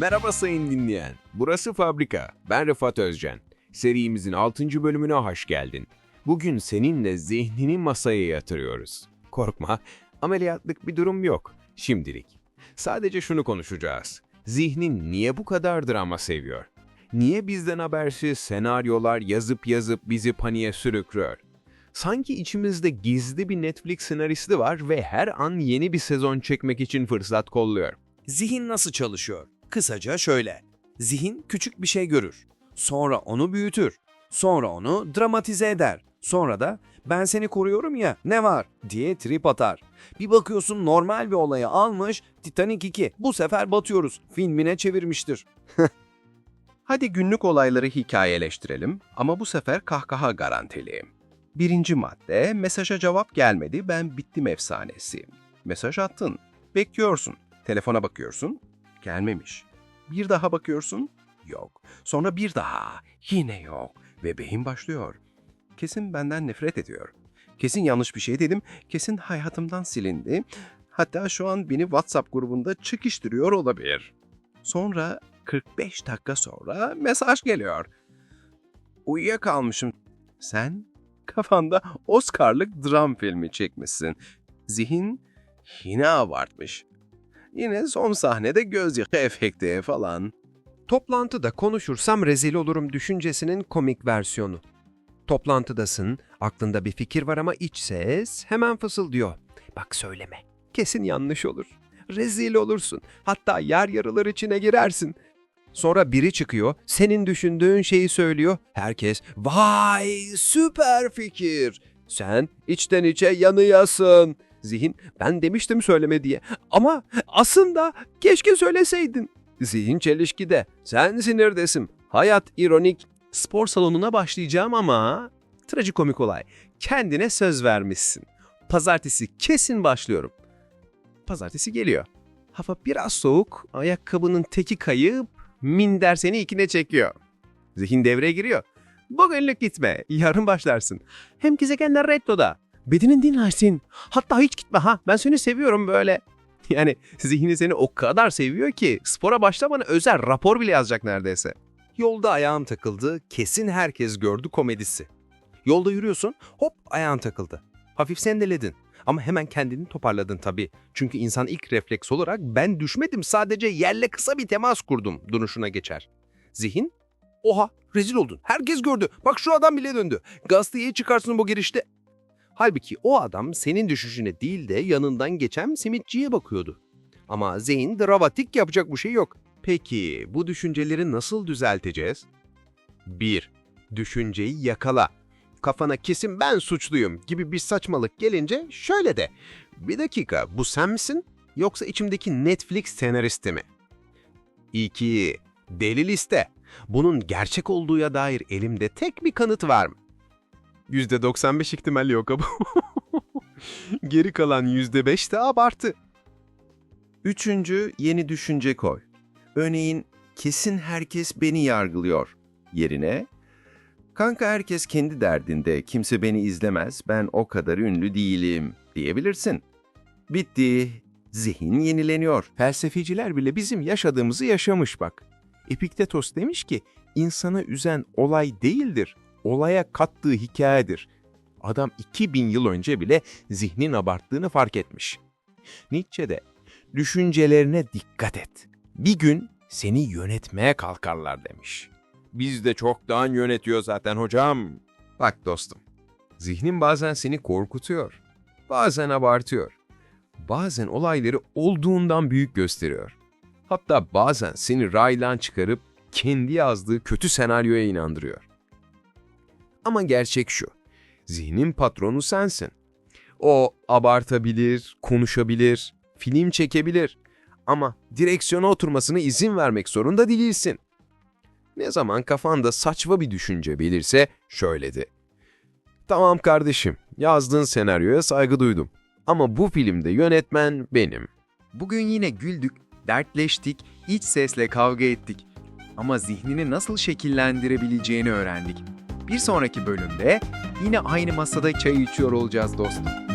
Merhaba sayın dinleyen. Burası Fabrika. Ben Rıfat Özcan. Serimizin 6. bölümüne hoş geldin. Bugün seninle zihnini masaya yatırıyoruz. Korkma, ameliyatlık bir durum yok. Şimdilik. Sadece şunu konuşacağız. Zihnin niye bu kadar drama seviyor? Niye bizden habersiz senaryolar yazıp yazıp bizi paniğe sürüklüyor? Sanki içimizde gizli bir Netflix senaristi var ve her an yeni bir sezon çekmek için fırsat kolluyor. Zihin nasıl çalışıyor? Kısaca şöyle. Zihin küçük bir şey görür. Sonra onu büyütür. Sonra onu dramatize eder. Sonra da ben seni koruyorum ya ne var diye trip atar. Bir bakıyorsun normal bir olayı almış Titanic 2 bu sefer batıyoruz filmine çevirmiştir. Hadi günlük olayları hikayeleştirelim ama bu sefer kahkaha garantili. Birinci madde, mesaja cevap gelmedi, ben bittim efsanesi. Mesaj attın, bekliyorsun, telefona bakıyorsun, gelmemiş. Bir daha bakıyorsun, yok. Sonra bir daha, yine yok. Ve beyin başlıyor. Kesin benden nefret ediyor. Kesin yanlış bir şey dedim, kesin hayatımdan silindi. Hatta şu an beni WhatsApp grubunda çıkıştırıyor olabilir. Sonra 45 dakika sonra mesaj geliyor. Uyuyakalmışım. Sen kafanda Oscar'lık dram filmi çekmişsin. Zihin yine abartmış. Yine son sahnede gözyaşı efekti falan. Toplantıda konuşursam rezil olurum düşüncesinin komik versiyonu. Toplantıdasın, aklında bir fikir var ama iç ses hemen fısıldıyor. Bak söyleme, kesin yanlış olur. Rezil olursun, hatta yer yarılar içine girersin. Sonra biri çıkıyor, senin düşündüğün şeyi söylüyor. Herkes, vay süper fikir. Sen içten içe yanıyasın. Zihin, ben demiştim söyleme diye. Ama aslında keşke söyleseydin. Zihin çelişkide. Sen sinirdesin. Hayat ironik. Spor salonuna başlayacağım ama trajikomik olay. Kendine söz vermişsin. Pazartesi kesin başlıyorum. Pazartesi geliyor. Hava biraz soğuk, ayakkabının teki kayıp, minder seni ikine çekiyor. Zihin devreye giriyor. Bugünlük gitme, yarın başlarsın. Hem gezegenler rettoda. Bedenin dinlersin. Hatta hiç gitme ha, ben seni seviyorum böyle. Yani zihni seni o kadar seviyor ki spora başlamana özel rapor bile yazacak neredeyse. Yolda ayağım takıldı, kesin herkes gördü komedisi. Yolda yürüyorsun, hop ayağın takıldı. Hafif sendeledin. Ama hemen kendini toparladın tabii. Çünkü insan ilk refleks olarak ben düşmedim sadece yerle kısa bir temas kurdum duruşuna geçer. Zihin, oha rezil oldun. Herkes gördü. Bak şu adam bile döndü. Gazeteyi çıkarsın bu girişte. Halbuki o adam senin düşüşüne değil de yanından geçen simitçiye bakıyordu. Ama zihin dramatik yapacak bu şey yok. Peki bu düşünceleri nasıl düzelteceğiz? 1. Düşünceyi yakala. Kafana kesin ben suçluyum gibi bir saçmalık gelince şöyle de. Bir dakika bu sen misin yoksa içimdeki Netflix senaristi mi? 2. Deli liste. Bunun gerçek olduğuya dair elimde tek bir kanıt var mı? %95 ihtimal yok ama. Geri kalan %5 de abartı. Üçüncü, yeni düşünce koy. Örneğin, kesin herkes beni yargılıyor. Yerine, kanka herkes kendi derdinde, kimse beni izlemez, ben o kadar ünlü değilim diyebilirsin. Bitti. Zihin yenileniyor. Felsefeciler bile bizim yaşadığımızı yaşamış bak. Epiktetos demiş ki, insanı üzen olay değildir, olaya kattığı hikayedir. Adam 2000 yıl önce bile zihnin abarttığını fark etmiş. Nietzsche de, düşüncelerine dikkat et. Bir gün seni yönetmeye kalkarlar demiş. Biz de çoktan yönetiyor zaten hocam. Bak dostum, zihnin bazen seni korkutuyor, bazen abartıyor. Bazen olayları olduğundan büyük gösteriyor. Hatta bazen seni raydan çıkarıp kendi yazdığı kötü senaryoya inandırıyor. Ama gerçek şu, zihnin patronu sensin. O abartabilir, konuşabilir, film çekebilir ama direksiyona oturmasına izin vermek zorunda değilsin. Ne zaman kafanda saçma bir düşünce belirse şöyle de. Tamam kardeşim, yazdığın senaryoya saygı duydum. Ama bu filmde yönetmen benim. Bugün yine güldük, dertleştik, iç sesle kavga ettik. Ama zihnini nasıl şekillendirebileceğini öğrendik. Bir sonraki bölümde yine aynı masada çay içiyor olacağız dostum.